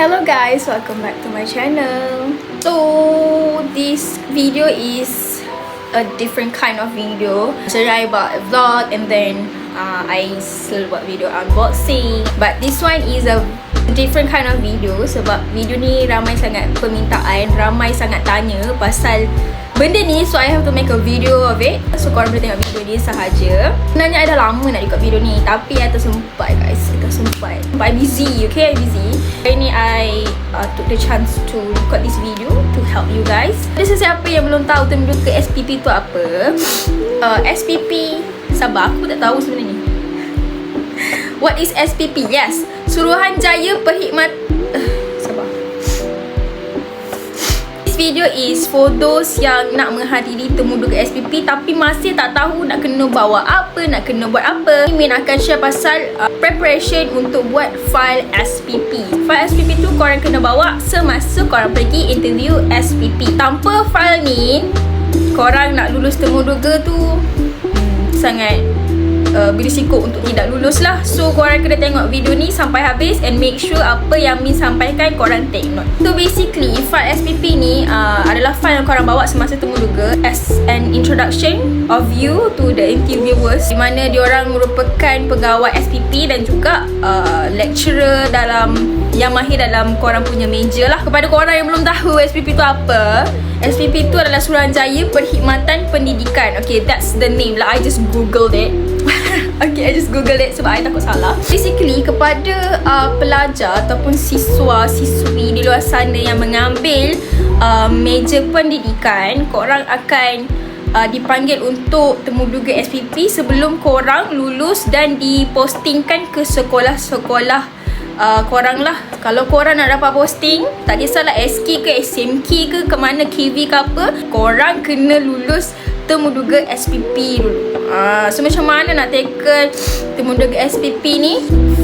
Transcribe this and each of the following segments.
Hello guys, welcome back to my channel. So this video is a different kind of video. So I buat vlog and then uh, I selalu buat video unboxing. But this one is a different kind of video sebab video ni ramai sangat permintaan, ramai sangat tanya pasal benda ni so I have to make a video of it so korang boleh tengok video ni sahaja sebenarnya I dah lama nak record video ni tapi I tersempat but I busy okay? I busy. Hari ni I uh, took the chance to record this video to help you guys. Ada sesiapa yang belum tahu term ke SPP tu apa? Uh, SPP sabar aku tak tahu sebenarnya. What is SPP? Yes, Suruhanjaya Perkhidmat video is for those yang nak menghadiri temuduga SPP tapi masih tak tahu nak kena bawa apa, nak kena buat apa. Min akan share pasal uh, preparation untuk buat file SPP. File SPP tu korang kena bawa semasa korang pergi interview SPP. Tanpa file ni, korang nak lulus temuduga tu hmm, sangat uh, berisiko untuk tidak lulus lah. So korang kena tengok video ni sampai habis And make sure apa yang Min sampaikan korang take note. So basically file SPP ni uh, adalah file yang korang bawa semasa temuduga As an introduction of you to the interviewers Di mana diorang merupakan pegawai SPP dan juga uh, lecturer dalam yang mahir dalam korang punya meja lah. Kepada korang yang belum tahu SPP tu apa SPP tu adalah Suruhanjaya Perkhidmatan Pendidikan. Okay, that's the name lah. I just googled it Okay, I just google it sebab I takut salah. Basically, kepada uh, pelajar ataupun siswa-siswi di luar sana yang mengambil uh, meja pendidikan Korang akan uh, dipanggil untuk temuduga SPP sebelum korang lulus dan dipostingkan ke sekolah-sekolah uh, korang lah. Kalau korang nak dapat posting Tak kisahlah SK ke SMK ke ke mana KV ke apa Korang kena lulus temuduga SPP dulu uh, So macam mana nak tackle temuduga SPP ni?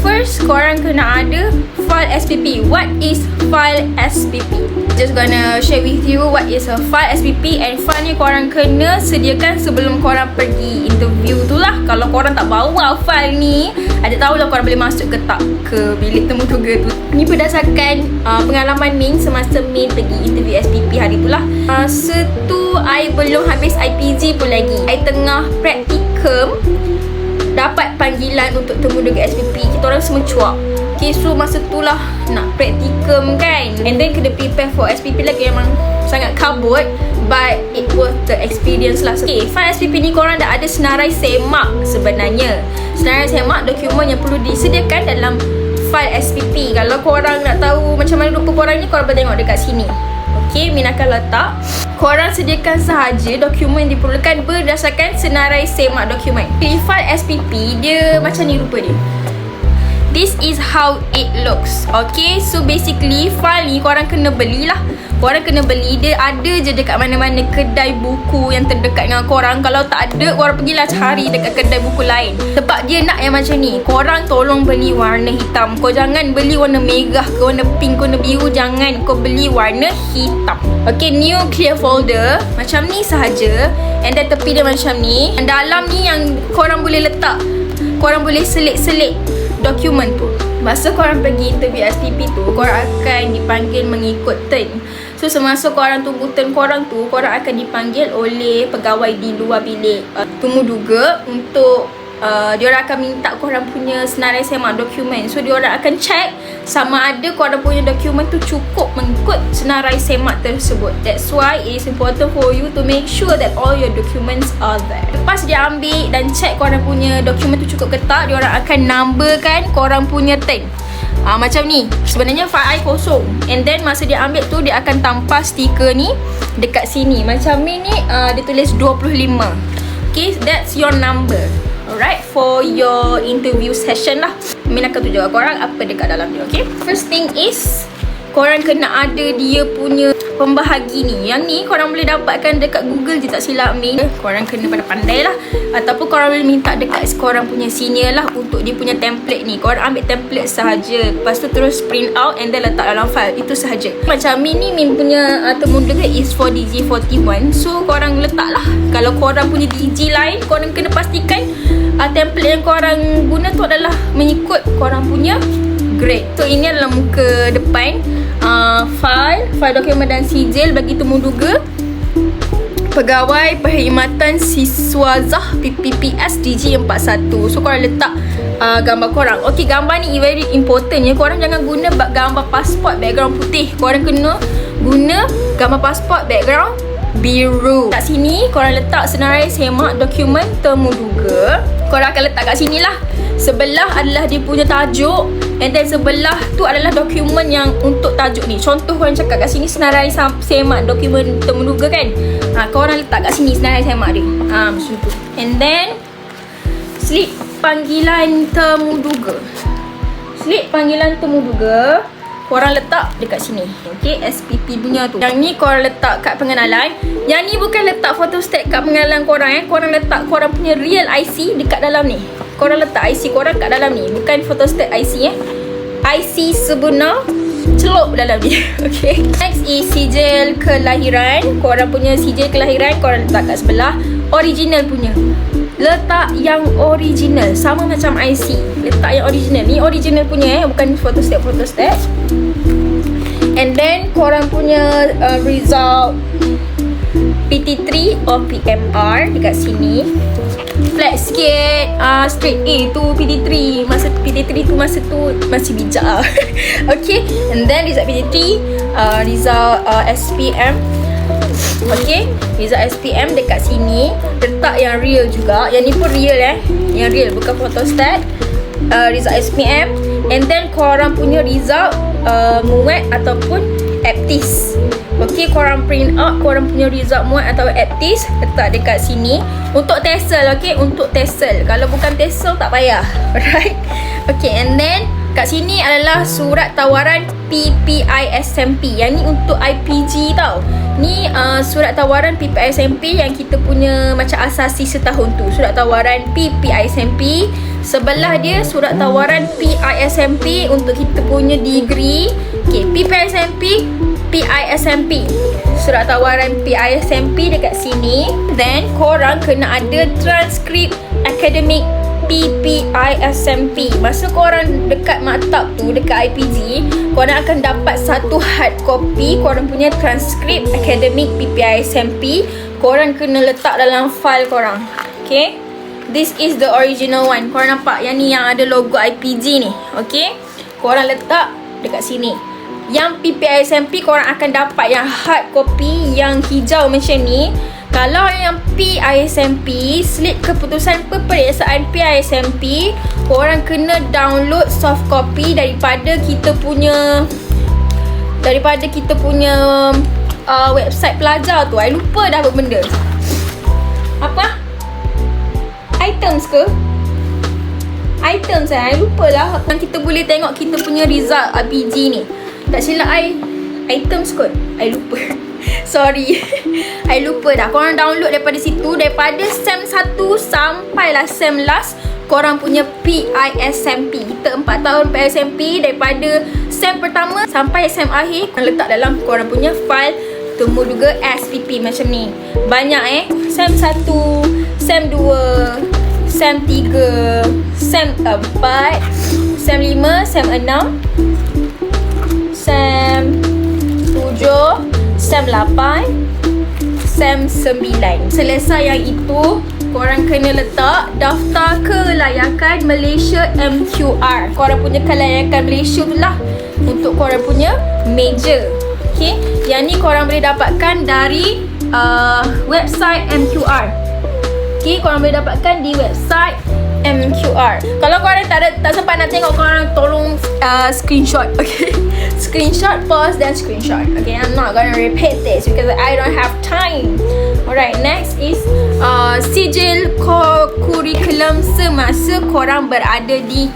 First korang kena ada file SPP What is file SPP? Just gonna share with you what is a file SPP And file ni korang kena sediakan sebelum korang pergi interview tu lah. Kalau korang tak bawa file ni Ada tahulah korang boleh masuk ke tak ke bilik temuduga tu. Ni berdasarkan uh, pengalaman Min semasa Min pergi interview SPP hari tu lah. Masa tu I belum habis IPG pun lagi. I tengah practicum Dapat panggilan untuk temuduga SPP Kita orang semua cuak. Okay so masa tu lah nak practicum kan? And then kena prepare for SPP lagi memang sangat kabut But it was the experience lah. Okay file SPP ni korang dah ada senarai semak sebenarnya. Senarai semak dokumen yang perlu disediakan dalam file SPP Kalau korang nak tahu macam mana rupa korang ni korang boleh tengok dekat sini Okay, Min akan letak. Korang sediakan sahaja dokumen diperlukan berdasarkan senarai semak dokumen. File SPP, dia macam ni rupa dia This is how it looks Okay, so basically file ni korang kena belilah. Korang kena beli. Dia ada je dekat mana-mana kedai buku yang terdekat dengan korang. Kalau tak ada, korang pergilah cari dekat kedai buku lain. Sebab dia nak yang macam ni Korang tolong beli warna hitam. Kau jangan beli warna merah ke warna pink, warna biru. Jangan. Kau beli warna hitam. Okay, new clear folder. Macam ni sahaja. And then tepi dia macam ni. Dan dalam ni yang korang boleh letak Korang boleh selit-selit dokumen tu. Masa korang pergi interview SPP tu Korang akan dipanggil mengikut turn So semasa korang tunggu turn korang tu Korang akan dipanggil oleh pegawai di luar bilik. Uh, Tunggu duga untuk uh, Diorang akan minta korang punya senarai semak dokumen So diorang akan check Sama ada korang punya dokumen tu cukup mengikut senarai semak tersebut That's why it is important for you to make sure that all your documents are there Lepas dia ambil dan check korang punya dokumen tu cukup ke tak Diorang akan numberkan korang punya turn Ah macam ni. Sebenarnya file I kosong. And then masa dia ambil tu dia akan tampal stiker ni dekat sini. Macam ni ni uh, dia tulis 25. Okay, that's your number. Alright, for your interview session lah. Min akan tunjuk korang apa dekat dalam dia, okay? First thing is korang kena ada dia punya pembahagi ni. Yang ni korang boleh dapatkan dekat Google je tak silap ni. Korang kena pada pandai lah. Ataupun korang boleh minta dekat korang punya senior lah Untuk dia punya template ni. Korang ambil template sahaja. Lepas tu terus print out and then letak dalam file. Itu sahaja. Macam Min ni Min punya uh, temuduga is for DG41 So korang letak lah. Kalau korang punya DG lain Korang kena pastikan uh, template yang korang guna tu adalah Mengikut korang punya grade. So ini adalah muka depan uh, file, file dokumen dan sijil bagi temuduga Pegawai Perkhidmatan Siswa Zah PPPS DG41. So korang letak uh, gambar korang. Okey, gambar ni very important ya. Korang jangan guna gambar pasport background putih. Korang kena guna gambar pasport background biru. Kat sini korang letak senarai semak dokumen temuduga. Korang akan letak kat sini lah. Sebelah adalah dia punya tajuk And then sebelah tu adalah dokumen yang untuk tajuk ni. Contoh korang cakap kat sini senarai semak dokumen temuduga kan? Ha, Korang letak kat sini senarai semak dia. Ha, Macam tu. And then Slip panggilan temuduga Slip panggilan temuduga Korang letak dekat sini. Okay, SPP punya tu. Yang ni korang letak kat pengenalan. Yang ni bukan letak photostat kat pengenalan korang eh. Korang letak korang punya real IC dekat dalam ni. Korang letak IC korang kat dalam ni bukan photostat IC eh. IC sebenar celup dalam ni. Okay next is sijil kelahiran. Korang punya sijil kelahiran korang letak kat sebelah. Original punya letak yang original. Sama macam IC letak yang original. Ni original punya eh. Bukan photostat. Photostat. And then korang punya uh, result PT3 or PMR dekat sini. Flat sikit. Uh, straight A tu PT3 masa PT3 tu masa tu masih bijak lah okay. And then result PT3 uh, result uh, SPM Okay Result SPM dekat sini Letak yang real juga Yang ni pun real eh Yang real bukan photostat uh, Result SPM And then korang punya result uh, Muat ataupun Aptis Okay, korang print out korang punya result muat atau aptis letak dekat sini untuk TESOL, okay? Untuk TESOL. Kalau bukan TESOL tak payah. Alright. Okay, and then kat sini adalah surat tawaran PPI SMP. Yang ni untuk IPG tau. Ni uh, surat tawaran PPI SMP yang kita punya macam asasi setahun tu. Surat tawaran PPI SMP. Sebelah dia surat tawaran PISMP untuk kita punya degree. Okay, PPISMP PISMP Surat tawaran PISMP dekat sini Then korang kena ada transkrip akademik PPISMP Masa korang dekat maktab tu Dekat IPG Korang akan dapat satu hard copy. Korang punya transkrip akademik PPISMP Korang kena letak dalam file korang. Okay? This is the original one. Korang nampak yang ni yang ada logo IPG ni. Okay? Korang letak dekat sini yang PPISMP korang akan dapat yang hard copy yang hijau macam ni. Kalau yang PISMP slip keputusan peperiksaan PISMP korang kena download soft copy daripada kita punya daripada kita punya uh, website pelajar tu. I lupa dah apa benda. Apa? Items ke? Items eh? I lupa lah. Kita boleh tengok kita punya result RPG ni tak silap I Items kot I lupa. Sorry. I lupa dah. Korang download daripada situ. Daripada SEM 1 Sampailah SEM last Korang punya PISMP Kita 4 tahun PISMP Daripada SEM pertama Sampai SEM akhir Korang letak dalam Korang punya file. Temu juga SPP macam ni. Banyak eh. SEM 1 SEM 2 SEM 3 SEM 4 SEM 5 SEM 6 SEM 7, SEM 8, SEM 9. Selesai yang itu, korang kena letak daftar kelayakan Malaysia MQR. Korang punya kelayakan Malaysia tu lah untuk korang punya major. Okay, yang ni korang boleh dapatkan dari uh, website MQR. Okay, korang boleh dapatkan di website MQR. Kalau korang tak ada tak sempat nak tengok korang tolong uh, screenshot. Okay. Screenshot, pause dan screenshot. Okay, I'm not gonna repeat this because I don't have time. Alright, next is uh, sijil kurikulum semasa korang berada di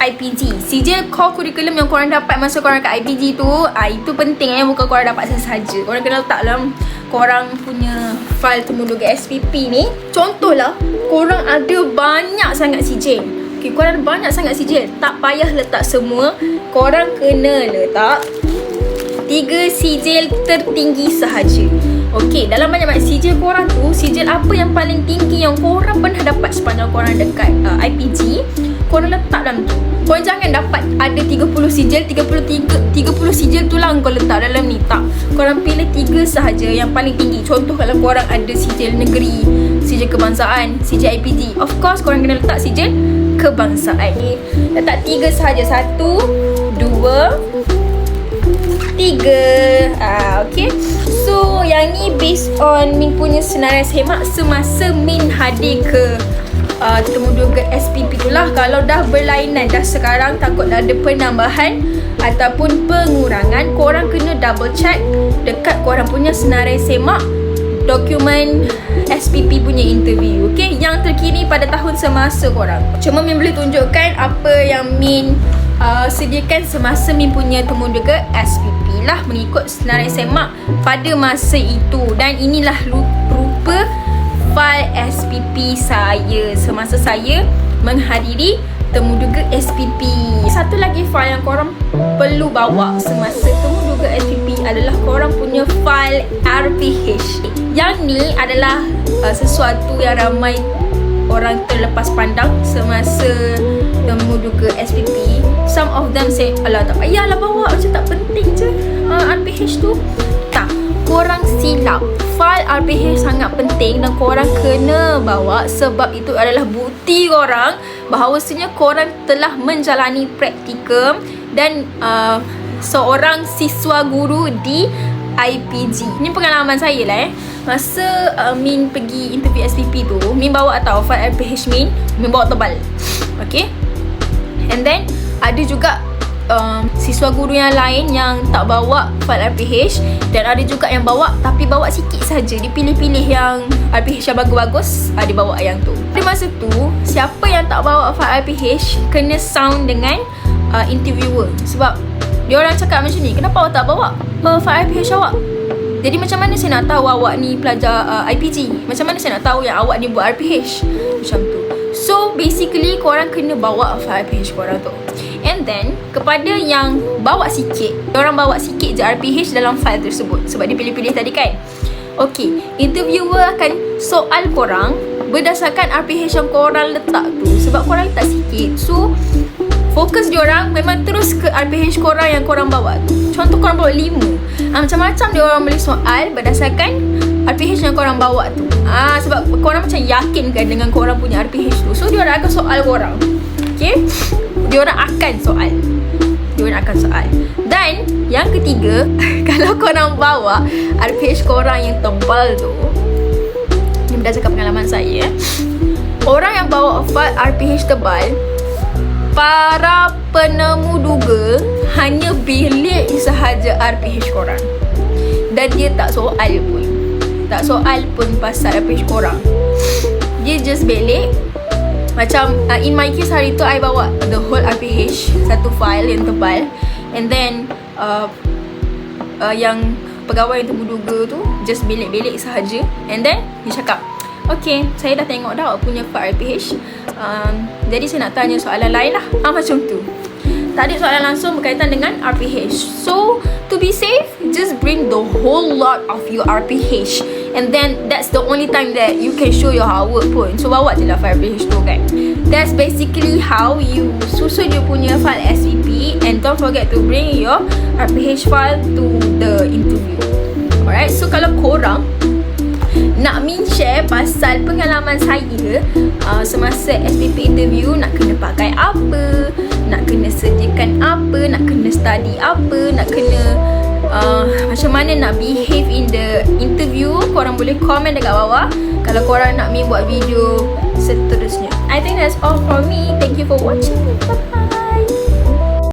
IPG. Sijil core curriculum yang korang dapat masa korang kat IPG tu, ah itu penting eh bukan korang dapat sahaja. Korang kena letak dalam korang punya file temuduga SPP ni. Contohlah, korang ada banyak sangat sijil. Okay, korang banyak sangat sijil. Tak payah letak semua. Korang kena letak tiga sijil tertinggi sahaja. Okey, dalam banyak-banyak sijil korang tu, sijil apa yang paling tinggi yang korang pernah dapat sepanjang korang dekat uh, IPG, korang letak dalam tu. Korang jangan dapat ada 30 sijil 33 30 sijil tu lah kau letak dalam ni Tak Korang pilih 3 sahaja yang paling tinggi Contoh kalau korang ada sijil negeri Sijil kebangsaan Sijil IPD Of course korang kena letak sijil kebangsaan Letak 3 sahaja. Satu Dua Tiga. Ah, Okay So yang ni based on Min punya senarai semak Semasa Min hadir ke uh, temuduga SPP tu lah. Kalau dah berlainan dah sekarang takut ada penambahan ataupun pengurangan korang kena double check dekat korang punya senarai semak dokumen SPP punya interview okay yang terkini pada tahun semasa korang. Cuma Min boleh tunjukkan apa yang Min uh, sediakan semasa Min punya temuduga SPP lah mengikut senarai semak pada masa itu. Dan inilah rupa file SPP saya. Semasa saya menghadiri temuduga SPP. Satu lagi file yang korang perlu bawa semasa temuduga SPP adalah korang punya file RPH. Yang ni adalah uh, sesuatu yang ramai orang terlepas pandang semasa temuduga SPP. Some of them say, alah tak payahlah bawa macam tak penting je uh, RPH tu. Tak, korang silap file RPH sangat penting dan korang kena bawa sebab itu adalah bukti korang bahawasanya korang telah menjalani praktikum dan uh, seorang siswa guru di IPG. Ini pengalaman saya lah eh. Masa uh, Min pergi interview SPP tu, Min bawa tau file RPH Min, Min bawa tebal. Okay? And then ada juga um, siswa guru yang lain yang tak bawa file RPH dan ada juga yang bawa tapi bawa sikit saja dipilih-pilih yang RPH yang bagus-bagus ada bawa yang tu pada masa tu siapa yang tak bawa file RPH kena sound dengan uh, interviewer sebab dia orang cakap macam ni kenapa awak tak bawa uh, RPH awak? Jadi macam mana saya nak tahu awak ni pelajar uh, IPG macam mana saya nak tahu yang awak ni buat RPH macam tu. So basically korang kena bawa file RPH korang tu. And then kepada yang bawa sikit, orang bawa sikit je RPH dalam file tersebut. Sebab dia pilih-pilih tadi kan. Okay, interviewer akan soal korang berdasarkan RPH yang korang letak tu. Sebab korang letak sikit. So fokus dia orang memang terus ke RPH korang yang korang bawa. Contoh korang bawa lima. Ha, macam-macam dia orang boleh soal berdasarkan RPH yang korang bawa tu. Ah ha, sebab korang macam yakin kan dengan korang punya RPH tu. So dia orang akan soal korang. Okay dia orang akan soal dia orang akan soal dan yang ketiga kalau korang bawa RPH korang yang tebal tu ni berdasarkan pengalaman saya orang yang bawa file RPH tebal para penemu duga hanya bilik sahaja RPH korang. Dan dia tak soal pun. Tak soal pun pasal RPH korang. Dia just belik macam uh, in my case hari tu I bawa the whole RPH Satu file yang tebal. And then uh, uh, Yang pegawai yang terbuduga tu Just belik-belik sahaja. And then dia cakap Okay, saya dah tengok dah awak punya file RPH um, Jadi saya nak tanya soalan lain lah. Ah, Macam tu. Tak ada soalan langsung berkaitan dengan RPH So, to be safe Just bring the whole lot of your RPH And then that's the only time that you can show your hard work pun. So bawa je lah file PH tu kan. That's basically how you susun you punya file SVP And don't forget to bring your RPH file to the interview. Alright, so kalau korang min share pasal pengalaman saya uh, semasa SPP interview nak kena pakai apa nak kena sediakan apa nak kena study apa nak kena uh, macam mana nak behave in the interview korang boleh komen dekat bawah. Kalau korang nak mi buat video seterusnya. I think that's all from me. Thank you for watching. bye